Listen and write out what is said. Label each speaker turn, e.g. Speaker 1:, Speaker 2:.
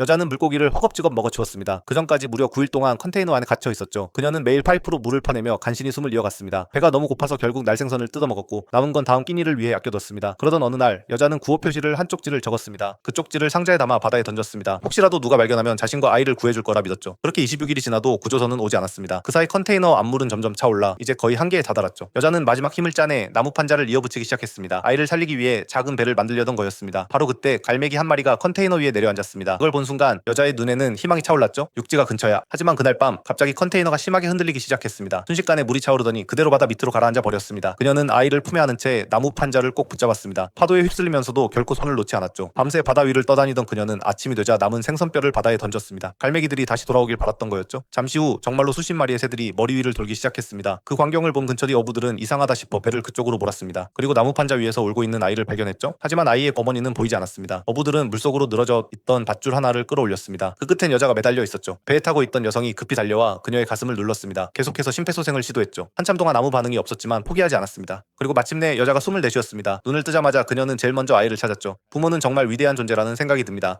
Speaker 1: 여자는 물고기를 허겁지겁 먹어치웠습니다. 그 전까지 무려 9일 동안 컨테이너 안에 갇혀 있었죠. 그녀는 매일 파이프로 물을 퍼내며 간신히 숨을 이어갔습니다. 배가 너무 고파서 결국 날생선을 뜯어먹었고 남은 건 다음 끼니를 위해 아껴뒀습니다. 그러던 어느 날 여자는 구호 표시를 한 쪽지를 적었습니다. 그 쪽지를 상자에 담아 바다에 던졌습니다. 혹시라도 누가 발견하면 자신과 아이를 구해줄 거라 믿었죠. 그렇게 26일이 지나도 구조선은 오지 않았습니다. 그 사이 컨테이너 앞물은 점점 차올라 이제 거의 한계에 다다랐죠. 여자는 마지막 힘을 짜내 나무 판자를 이어붙이기 시작했습니다. 아이를 살리기 위해 작은 배를 만들려던 거였습니다. 바로 그때 갈매기 한 마리가 컨테이너 위에 내려앉았습니다. 그걸 본 순간 여자의 눈에는 희망이 차올랐죠. 육지가 근처야. 하지만 그날 밤 갑자기 컨테이너가 심하게 흔들리기 시작했습니다. 순식간에 물이 차오르더니 그대로 바다 밑으로 가라앉아 버렸습니다. 그녀는 아이를 품에 안은 채 나무 판자를 꼭 붙잡았습니다. 파도에 휩쓸리면서도 결코 손을 놓지 않았죠. 밤새 바다 위를 떠다니던 그녀는 아침이 되자 남은 생선뼈를 바다에 던졌습니다. 갈매기들이 다시 돌아오길 바랐던 거였죠. 잠시 후 정말로 수십 마리의 새들이 머리 위를 돌기 시작했습니다. 그 광경을 본 근처의 어부들은 이상하다 싶어 배를 그쪽으로 몰았습니다. 그리고 나무 판자 위에서 울고 있는 아이를 발견했죠. 하지만 아이의 어머니는 보이지 않았습니다. 어부들은 물속으로 늘어져 있던 밧줄 하나를 끌어올렸습니다. 그 끝엔 여자가 매달려 있었죠. 배에 타고 있던 여성이 급히 달려와 그녀의 가슴을 눌렀습니다. 계속해서 심폐소생을 시도했죠. 한참 동안 아무 반응이 없었지만 포기하지 않았습니다. 그리고 마침내 여자가 숨을 내쉬었습니다. 눈을 뜨자마자 그녀는 제일 먼저 아이를 찾았죠. 부모는 정말 위대한 존재라는 생각이 듭니다.